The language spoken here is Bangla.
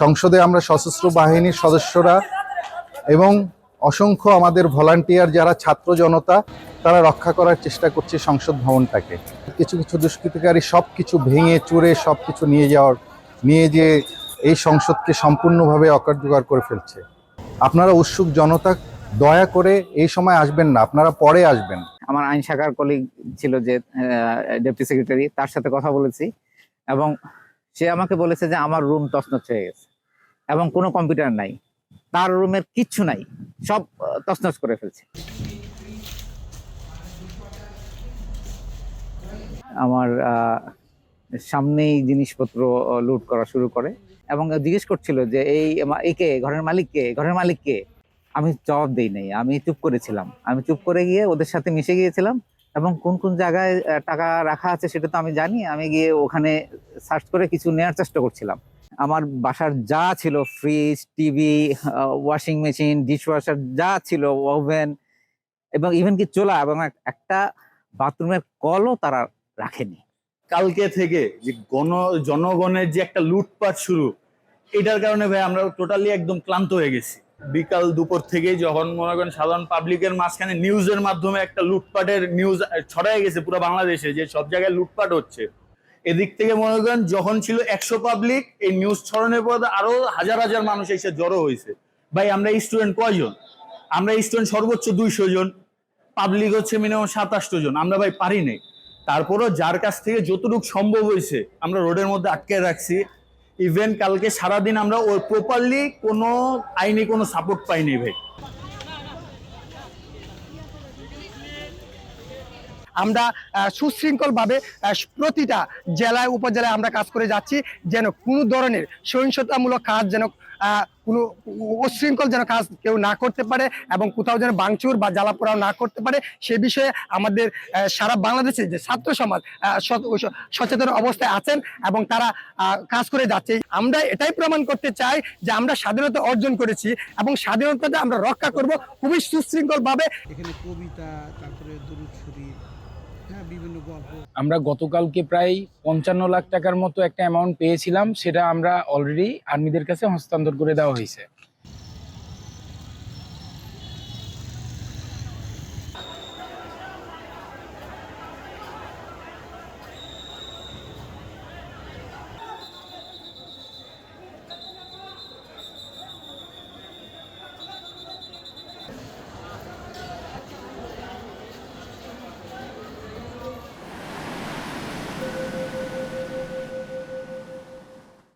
সংসদে আমরা সশস্ত্র বাহিনীর সদস্যরা এবং অসংখ্য আমাদের ভলান্টিয়ার যারা ছাত্র জনতা, তারা রক্ষা করার চেষ্টা করছে সংসদ ভবনটাকে। কিছু কিছু দুষ্কৃতিকারী সব কিছু ভেঙে চুরে সব কিছু নিয়ে যাওয়ার, নিয়ে যে এই সংসদকে সম্পূর্ণভাবে অকার্যকর করে ফেলছে। আপনারা উৎসুক জনতা, দয়া করে এই সময় আসবেন না, আপনারা পরে আসবেন। আমার আইন শাখার কলিগ ছিল যে ডেপুটি সেক্রেটারি তার সাথে কথা বলেছি এবং সে আমাকে বলেছে যে আমার রুম তছনছ হয়ে গেছে। এবং কোনো কম্পিউটার নাই। তার রুমের কিচ্ছু নাই। সব তছনছ করে ফেলছে। আমার সামনেই জিনিসপত্র লুট করা শুরু করে এবং জিজ্ঞেস করছিল যে, এই একে ঘরের মালিককে ঘরের মালিককে আমি জবাব দেই নাই। আমি চুপ করেছিলাম। আমি চুপ করে গিয়ে ওদের সাথে মিশে গিয়েছিলাম এবং কোন কোন জায়গায় টাকা রাখা আছে সেটা তো আমি জানি। আমি গিয়ে ওখানে সার্চ করে কিছু নেওয়ার চেষ্টা করছিলাম। আমার বাসার যা ছিল fridge TV washing machine dishwasher যা ছিল ওভেন এবং ইভেন কি চোলা, এবং একটা বাথরুমের কলও তারা রাখেনি। কালকে থেকে যে গণ, জনগণের যে একটা লুটপাট শুরু, এটার কারণে ভাই আমরা টোটালি একদম ক্লান্ত হয়ে গেছি। বিকাল দুপুর থেকে যখন মনে করেন সাধারণ পাবলিকের মাঝখানে নিউজের মাধ্যমে একটা লুটপাটের নিউজ ছড়াই গেছে পুরো বাংলাদেশে, যে সব জায়গায় লুটপাট হচ্ছে। এদিক থেকে মনে করেন যখন ছিল একশো পাবলিক এই নিউজ ছড়ানোর পর আরও হাজার হাজার মানুষ এসে জড়ো হয়েছে। ভাই, আমরা স্টুডেন্ট কয়জন? আমরা স্টুডেন্ট সর্বোচ্চ দুইশো জন। পাবলিক হচ্ছে মিনিমাম সাতাশটো জন। আমরা ভাই পারি নাই। তারপরও যার কাছ থেকে যতটুকু সম্ভব হয়েছে, আমরা রোডের মধ্যে আটকে রাখছি। ইভেন কালকে সারাদিন আমরা ওই প্রপারলি কোনো আইনি কোনো সাপোর্ট পাইনি ভাই। আমরা সুশৃঙ্খলভাবে প্রতিটা জেলায়, উপজেলায় আমরা কাজ করে যাচ্ছি, যেন কোনো ধরনের সহিংসতামূলক কাজ যেন কোনো উশৃঙ্খল যেন কাজ কেউ না করতে পারে এবং কোথাও যেন বাংচুর বা জ্বালাপোড়াও না করতে পারে, সে বিষয়ে আমাদের সারা বাংলাদেশে যে ছাত্র সমাজ সচেতন অবস্থায় আছেন এবং তারা কাজ করে যাচ্ছে। আমরা এটাই প্রমাণ করতে চাই যে আমরা স্বাধীনতা অর্জন করেছি এবং স্বাধীনতাটা আমরা রক্ষা করব খুবই সুশৃঙ্খলভাবে। এখানে কবিতা, তারপরে দরুদ হ্যাঁ গল্প। আমরা গতকালকে প্রায় পঞ্চান্ন লাখ টাকার মতো একটা অ্যামাউন্ট পেয়েছিলাম, সেটা আমরা অলরেডি আর্মিদের কাছে হস্তান্তর করে দেওয়া হয়েছে।